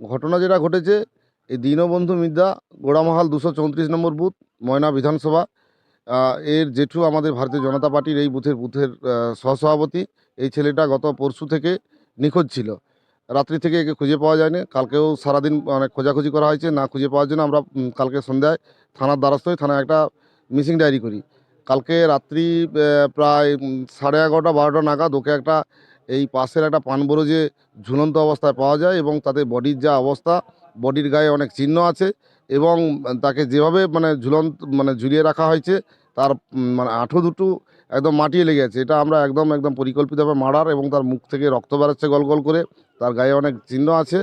ঘটনা যেটা ঘটেছে, এই দীনবন্ধু মিদ্যা, গোড়ামহাল দুশো চৌত্রিশ নম্বর বুথ, ময়না বিধানসভা এর জেঠু আমাদের ভারতীয় জনতা পার্টির এই বুথের বুথের সহসভাপতি। এই ছেলেটা গত পরশু থেকে নিখোঁজ ছিল। রাত্রি থেকে একে খুঁজে পাওয়া যায়নি। কালকেও সারাদিন মানে খোঁজাখুঁজি করা হয়েছে, না খুঁজে পাওয়ার জন্য আমরা কালকে সন্ধ্যায় থানার দ্বারস্থ হয়ে থানায় একটা মিসিং ডায়েরি করি। কালকে রাত্রি প্রায় সাড়ে এগারোটা, বারোটা নাগাদ ওকে একটা এই পাশের একটা পানবরজে ঝুলন্ত অবস্থায় পাওয়া যায় এবং তাদের বডির যা অবস্থা বডির গায়ে অনেক চিহ্ন আছে এবং তাকে যেভাবে মানে ঝুলন্ত মানে ঝুলিয়ে রাখা হয়েছে তার মানে আঁঠু দুটো একদম মাটিয়ে লেগে আছে এটা আমরা একদম একদম পরিকল্পিতভাবে মারার এবং তার মুখ থেকে রক্ত বেরোচ্ছে গল গল করে তার গায়ে অনেক চিহ্ন আছে।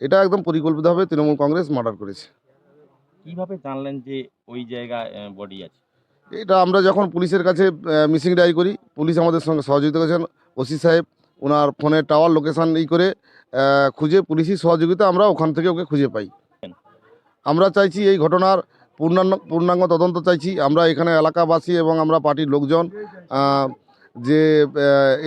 এটা একদম পরিকল্পিতভাবে তৃণমূল কংগ্রেস মার্ডার করেছে। কীভাবে জানলেন যে ওই জায়গায় বডি আছে? এটা আমরা যখন পুলিশের কাছে মিসিং ডায়েরি করি পুলিশ আমাদের সঙ্গে সহযোগিতা করেছেন ওসি সাহেব। ওনার ফোনের টাওয়ার লোকেশান ই করে খুঁজে পুলিশি সহযোগিতা আমরা ওখান থেকে ওকে খুঁজে পাই। আমরা চাইছি এই ঘটনার পূর্ণাঙ্গ পূর্ণাঙ্গ তদন্ত চাইছি। আমরা এখানে এলাকাবাসী এবং আমরা পার্টির লোকজন যে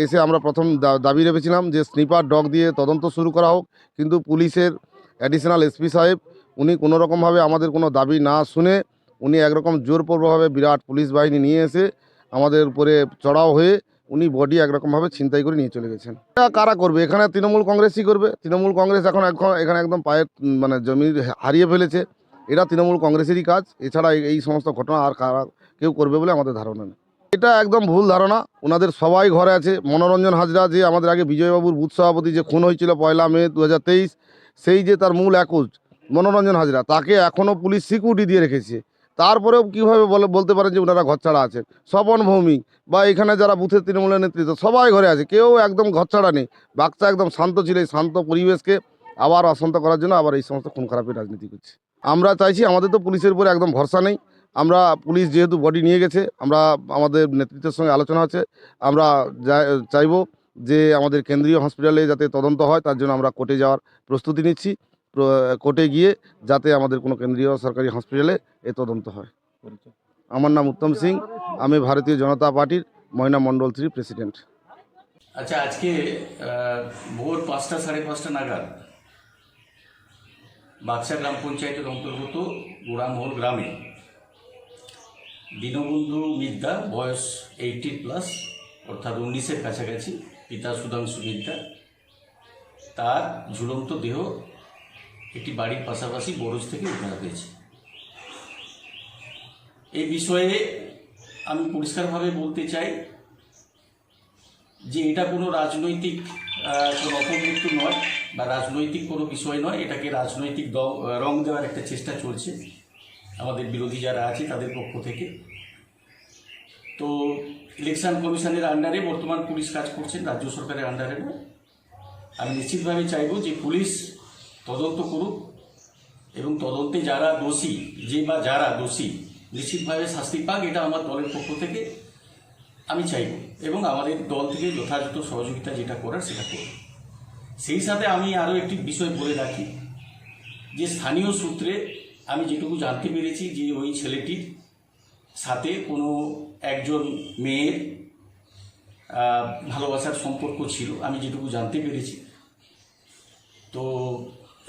এসে আমরা প্রথম দাবি রেখেছিলাম যে স্নিপার ডগ দিয়ে তদন্ত শুরু করা হোক। কিন্তু পুলিশের অ্যাডিশনাল এসপি সাহেব, উনি কোনোরকমভাবে আমাদের কোনো দাবি না শুনে, উনি একরকম জোরপূর্বভাবে বিরাট পুলিশ বাহিনী নিয়ে এসে আমাদের উপরে চড়াও হয়ে উনি বডি একরকমভাবে ছিনতাই করে নিয়ে চলে গেছেন। কারা করবে? এখানে তৃণমূল কংগ্রেসই করবে। তৃণমূল কংগ্রেস এখন এখন এখানে একদম পায়ের মানে জমি হারিয়ে ফেলেছে। এটা তৃণমূল কংগ্রেসেরই কাজ। এছাড়া এই- সমস্ত ঘটনা আর কারা কেউ করবে বলে আমাদের ধারণা নেই। এটা একদম ভুল ধারণা। ওনাদের সবাই ঘরে আছে। মনোরঞ্জন হাজরা যে আমাদের আগে বিজয়বাবুর বুথ সভাপতি যে খুন হয়েছিল পয়লা মে দু হাজার তেইশ, সেই যে তার মূল একুশ, মনোরঞ্জন হাজরা, তাকে এখনও পুলিশ সিকিউরিটি দিয়ে রেখেছে। তারপরেও কীভাবে বলে, বলতে পারেন যে ওনারা ঘর ছাড়া আছেন? স্বপন ভৌমিক বা এখানে যারা বুথের তৃণমূলের নেতৃত্ব, সবাই ঘরে আছে, কেউ একদম ঘর ছাড়া নেই। বাচ্চা একদম শান্ত ছিল এই শান্ত পরিবেশকে আবার অশান্ত করার জন্য আবার এই সমস্ত খুন খারাপের রাজনীতি করছে। আমরা চাইছি আমাদের তো পুলিশের উপরে একদম ভরসা নেই। আমরা পুলিশ যেহেতু বডি নিয়ে গেছে, আমরা আমাদের নেতৃত্বের সঙ্গে আলোচনা আছে আমরা চাইব যে আমাদের কেন্দ্রীয় হসপিটালে যাতে তদন্ত হয়, তার জন্য আমরা কোর্টে যাওয়ার প্রস্তুতি নিচ্ছি। কোর্টে গিয়ে যাতে আমাদের কোনো কেন্দ্রীয় সরকারি হসপিটালে এ তদন্ত হয়। আমার নাম উত্তম সিং আমি ভারতীয় জনতা পার্টির ময়না মণ্ডল থ্রি প্রেসিডেন্ট। আচ্ছা আজকে ভোর পাঁচটা সাড়ে পাঁচটা নাগাদ বাক্সা গ্রাম পঞ্চায়েতের অন্তর্গত গোড়ামহল গ্রামে দীনবন্ধু মিদ্যা বয়স এইটিন প্লাস অর্থাৎ উনিশের কাছাকাছি পিতা সুধাংশু মিদ্যা তার ঝুলন্ত দেহ একটি বাড়ির পাশাপাশি বরজ থেকে উদ্ধার হয়েছে। এই বিষয়ে আমি পরিষ্কারভাবে বলতে চাই যে এটা কোনো রাজনৈতিক কোনো অপমৃত্যু নয় বা রাজনৈতিক কোনো বিষয় নয়। এটাকে রাজনৈতিক রং দেওয়ার একটা চেষ্টা চলছে আমাদের বিরোধী যারা আছে তাদের পক্ষ থেকে। তো ইলেকশন কমিশনের আন্ডারে বর্তমান পুলিশ কাজ করছেন রাজ্য সরকারের আন্ডারে। আমি নিশ্চিতভাবে চাইব যে পুলিশ তদন্ত করুক এবং তদন্তে যারা দোষী, যে বা যারা দোষী, নিশ্চিতভাবে শাস্তি পাক, এটা আমার দলের পক্ষ থেকে আমি চাইব এবং আমাদের দল থেকে যথাযথ সহযোগিতা যেটা করার সেটা করব। সেই সাথে আমি আরও একটি বিষয় বলে রাখি, যে স্থানীয় সূত্রে আমি যেটুকু জানতে পেরেছি যে ওই ছেলেটির সাথে কোনো একজন মেয়ের ভালোবাসার সম্পর্ক ছিল, আমি যেটুকু জানতে পেরেছি। তো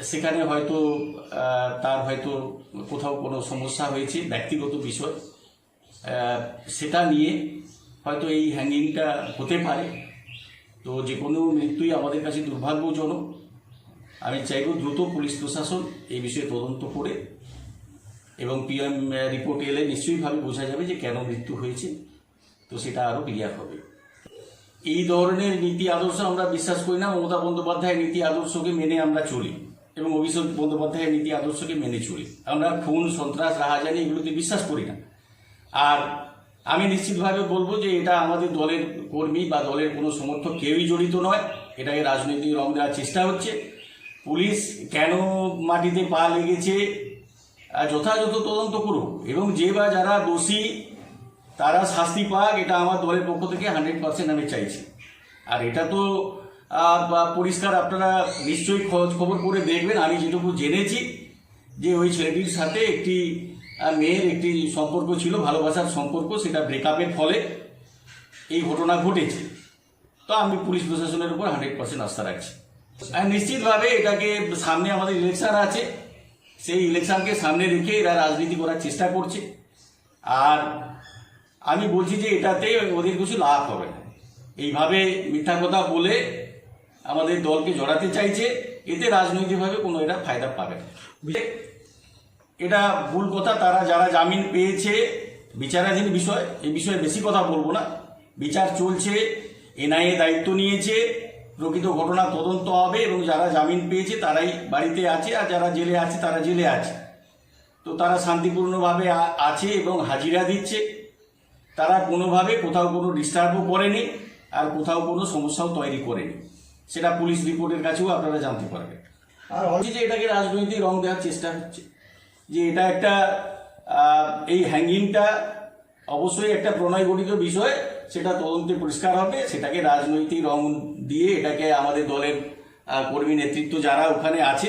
সেখানে হয়তো তার হয়তো কোথাও কোনো সমস্যা হয়েছে, ব্যক্তিগত বিষয়। সেটা নিয়ে হয়তো এই হ্যাঙ্গিংটা হতে পারে। তো যে কোনো মৃত্যুই আমাদের কাছে দুর্ভাগ্যজনক। আমি চাইব দ্রুত পুলিশ প্রশাসন এই বিষয়ে তদন্ত করে এবং পিএম রিপোর্ট এলে নিশ্চয়ইভাবে বোঝা যাবে যে কেন মৃত্যু হয়েছে। তো সেটা আরও ক্লিয়ার হবে। এই ধরনের নীতি আদর্শ আমরা বিশ্বাস করি না। মমতা বন্দ্যোপাধ্যায়ের নীতি আদর্শকে মেনে আমরা চলি। এবং অভিষেক বন্দ্যোপাধ্যায়ের নীতি আদর্শকে মেনে চলি। আমরা খুন, সন্ত্রাস, রাহাজানি এগুলোতে বিশ্বাস করি না। আর আমি নিশ্চিতভাবে বলব যে এটা আমাদের দলের কর্মী বা দলের কোনো সমর্থক কেউই জড়িত নয়। এটাকে রাজনৈতিক রং দেওয়ার চেষ্টা হচ্ছে। পুলিশ কেন মাটিতে পা লেগেছে? যথাযথ তদন্ত করুক। এবং যে বা যারা দোষী, তারা শাস্তি পাক, এটা আমার দলের পক্ষ থেকে হান্ড্রেড পার্সেন্ট আমি চাইছি। আর এটা তো পরিষ্কার আপনারা নিশ্চয়ই খোঁজ খবর করে দেখবেন। আমি যেটুকু জেনেছি যে ওই ছেলেটির সাথে একটি মেয়ের একটি সম্পর্ক ছিল, ভালোবাসার সম্পর্ক, সেটা ব্রেকআপের ফলে এই ঘটনা ঘটেছে। তো আমি পুলিশ প্রশাসনের উপর হান্ড্রেড পার্সেন্ট আস্থা রাখছি। নিশ্চিতভাবে এটাকে সামনে আমাদের ইলেকশন আছে। সেই ইলেকশনকে সামনে রেখে এরা রাজনীতি করার চেষ্টা করছে। আর আমি বলছি যে এটাতে ওদের কিছু লাভ হবে এইভাবে মিথ্যা কথা বলে আমাদের দলকে জড়াতে চাইছে, এতে রাজনৈতিকভাবে কোনো এটা ফায়দা পাবে এটা ভুল কথা, তারা যারা জামিন পেয়েছে, বিচারাধীন বিষয়, এই বিষয়ে বেশি কথা বলব না। বিচার চলছে, এনআইএ দায়িত্ব নিয়েছে, প্রকৃত ঘটনা তদন্ত হবে এবং যারা জামিন পেয়েছে, তারাই বাড়িতে আছে আর যারা জেলে আছে, তারা জেলে আছে। তো তারা শান্তিপূর্ণভাবে আছে এবং হাজিরা দিচ্ছে। তারা কোনোভাবে কোথাও কোনো ডিস্টার্বও করেনি আর কোথাও কোনো সমস্যাও তৈরি করেনি। সেটা পুলিশ রিপোর্টের কাছেও আপনারা জানতে পারবেন। আর হচ্ছে যে এটাকে রাজনৈতিক রং দেওয়ার চেষ্টা হচ্ছে। যে এটা একটা এই হ্যাঙ্গিংটা অবশ্যই একটা প্রণয় গঠিত বিষয় সেটা তদন্তে পরিষ্কার হবে সেটাকে রাজনৈতিক রং দিয়ে এটাকে আমাদের দলের কর্মী নেতৃত্ব যারা ওখানে আছে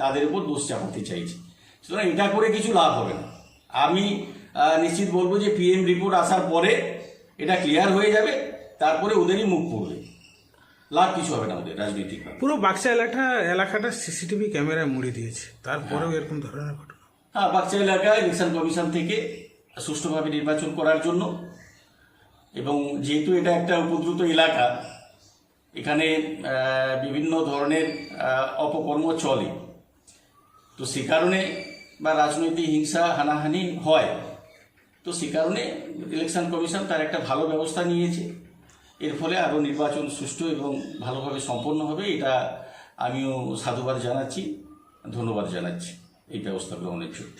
তাদের উপর দোষ চাপাতে চাইছে। সুতরাং এটা করে কিছু লাভ হবে না। আমি নিশ্চিত বলব যে পিএম রিপোর্ট আসার পরে এটা ক্লিয়ার হয়ে যাবে তারপরে ওদেরই মুখ পড়বে লাভ কিছু হবে না ওদের রাজনৈতিকভাবে পুরো বাক্সা এলাকা এলাকাটা সিসিটিভি ক্যামেরায় মুড়ে দিয়েছে। তারপরেও এরকম ধরনের ঘটনা। হ্যাঁ বাক্সা এলাকায় ইলেকশন কমিশন থেকে সুষ্ঠুভাবে নির্বাচন করার জন্য। এবং যেহেতু এটা একটা উপদ্রুত এলাকা এখানে বিভিন্ন ধরনের অপকর্ম চলে। তো সে কারণে বা রাজনৈতিক হিংসা হানাহানি হয়। তো সে কারণে ইলেকশন কমিশন তার একটা ভালো ব্যবস্থা নিয়েছে। এর ফলে আরও নির্বাচন সুষ্ঠু এবং ভালোভাবে সম্পন্ন হবে এটা আমিও সাধুবাদ জানাচ্ছি ধন্যবাদ জানাচ্ছি। এই ব্যবস্থা গ্রহণের জন্য।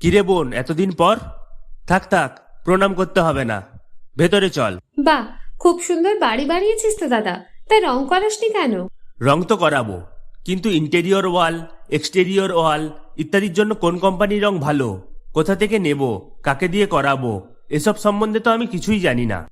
কিরে বোন এতদিন পর? থাক থাক প্রণাম করতে হবে না। ভেতরে চল। বাহ খুব সুন্দর বাড়ি বানিয়েছিস তো দাদা। তাই রং করাসনি কেন? রং তো করাবো কিন্তু ইন্টেরিয়র ওয়াল এক্সটেরিয়র ওয়াল ইত্যাদির জন্য কোন কোম্পানির রং ভালো? কোথা থেকে নেব? কাকে দিয়ে করাবো? এসব সম্বন্ধে তো আমি কিছুই জানি না।